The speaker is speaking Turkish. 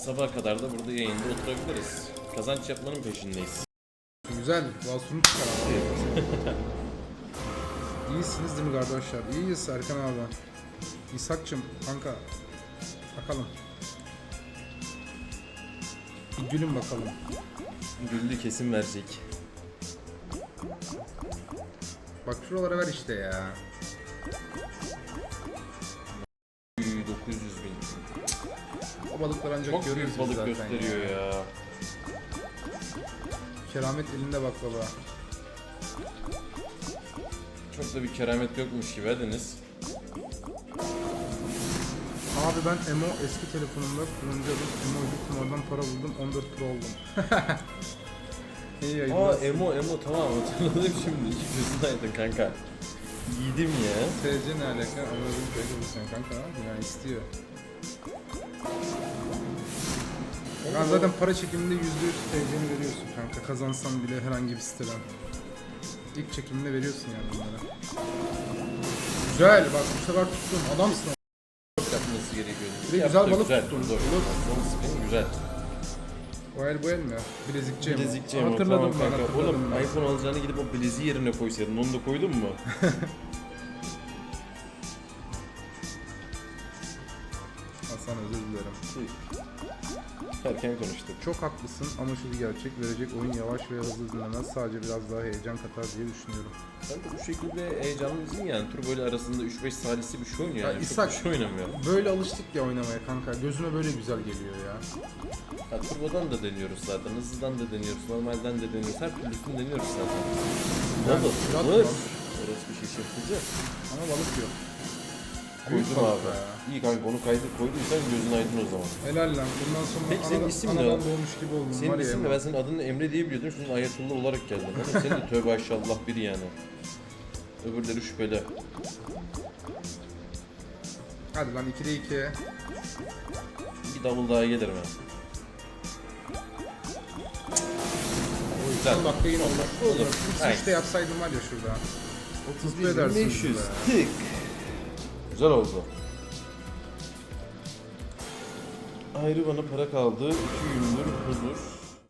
sabaha kadar da burada yayında oturabiliriz. Kazanç yapmanın peşindeyiz. Güzel. Valsunu çıkar abi. İyisiniz değil mi kardeşler? İyiyiz Erkan abi. İshak'cım kanka. Bakalım. Bir gülün bakalım. Güldü kesin verecek. Bak şuralara ver işte ya. Balıklar ancak Çok görüyoruz büyük balık zaten gösteriyor ya. Keramet elinde bak baba. Çok da bir keramet yokmuş gibi Deniz. Abi ben Emo eski telefonumda kullanıyordum. Emo gittim oradan para buldum 14 Pro oldum. İyi Aa. Emo Emo tamam hatırladım şimdi. Gözün aydın kanka. Yedim ya. TC ne alaka? Anladım böyle sen kanka yani istiyor. Ben zaten para çekiminde %100 TC'ni veriyorsun kanka. Kazansan bile herhangi bir siteden. İlk çekiminde veriyorsun yani bunlara. Güzel bak bu sefer tuttun adamsın. yapması gerekiyor. Bir de Yaptı, güzel balık güzel. tuttun. Dur. Balık. Güzel. O el bu el mi? Bilezikçi mi? Bilezikçi Emo Hatırladım tamam ben kanka. hatırladım Oğlum ben. iPhone alacağını gidip o bileziği yerine koysaydın onu da koydun mu? Hasan özür dilerim. Erken konuştuk. Çok haklısın ama şu bir gerçek verecek oyun yavaş ve hızlı dinlemez. Sadece biraz daha heyecan katar diye düşünüyorum. Kanka bu şekilde heyecanlı değil yani. Tur böyle arasında 3-5 salisi bir şey oynuyor Ya yani. Çok İshak- bir şey oynamıyor. Böyle alıştık ya oynamaya kanka. Gözüme böyle güzel geliyor ya. Ya, turbodan da deniyoruz zaten. Hızlıdan da deniyoruz. Normalden de deniyoruz. Her türlüsünü deniyoruz zaten. Ne oldu? Vur. lan. Orası bir şey şaşırtıcı. Ama balık yok. Koydum abi. ya. İyi kanka onu kaydı koyduysan gözün aydın o zaman. Helal lan. Bundan sonra Peki senin anadan, isim ne anadan doğmuş gibi oldum. Senin var ya isim ne? Ben senin adını Emre diye biliyordum. Şimdi Ayetullah olarak geldin. Ama senin de tövbe aşallah biri yani. Öbürleri şüpheli. Hadi lan 2'de 2. Bir davul daha gelirim ben. Güzel. Son dakika yine olur. Olur. Olur. Aynen. 3 de yapsaydım var ya şurada. 31 Mutlu edersiniz 500. be. Tık. Güzel oldu. Ayrı bana para kaldı. 2 gündür huzur.